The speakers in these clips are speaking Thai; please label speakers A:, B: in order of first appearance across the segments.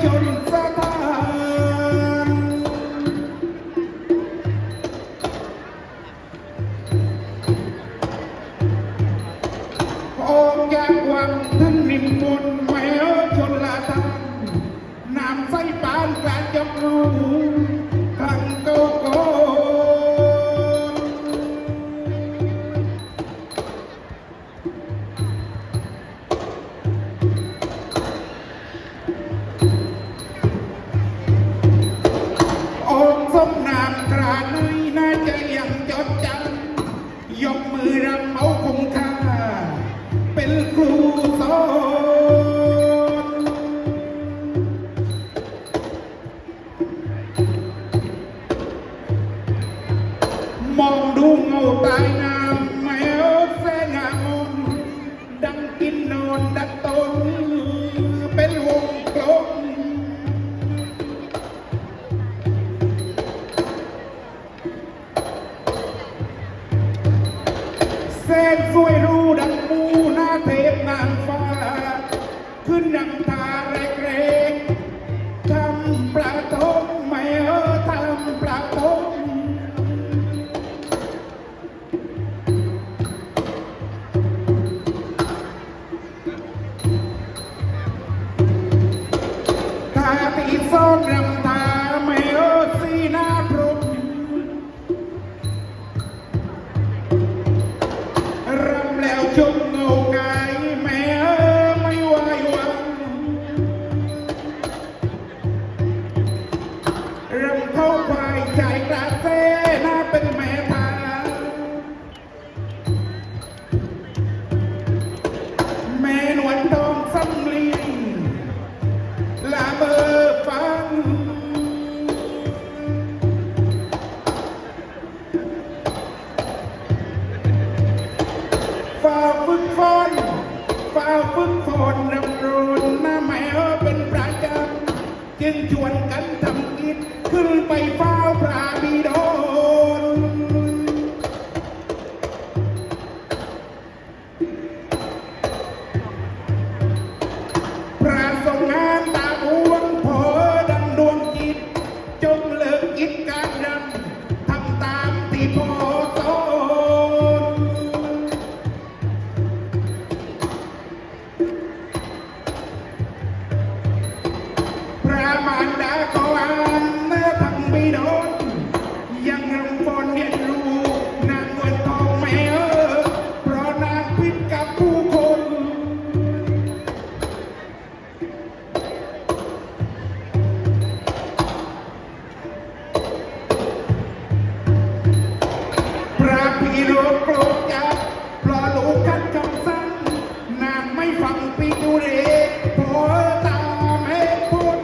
A: เดูเควายใจกระเซน่าเป็นแม่ทาแม่นวลทองสำลีลาเบอฟังฝ่าฝึกฝนฝ่าฝึกฝนรำรุนหน้าแม่เป็นประจำจึงชวนกันทำ ขึ้นไปเฝ้าพระบิดรพระทรงงานตาบวงพอดังดวงจิต จงเลิกกิจการดำทำตามที่พ่อ พระพี่โลกโกรธจัดเพราะลูกขัดคำสั่งนางไม่ฟังปีดูเรพอตามเหตุผล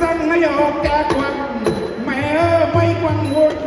A: สั่งให้ออกจากวังแม่ไม่กังวล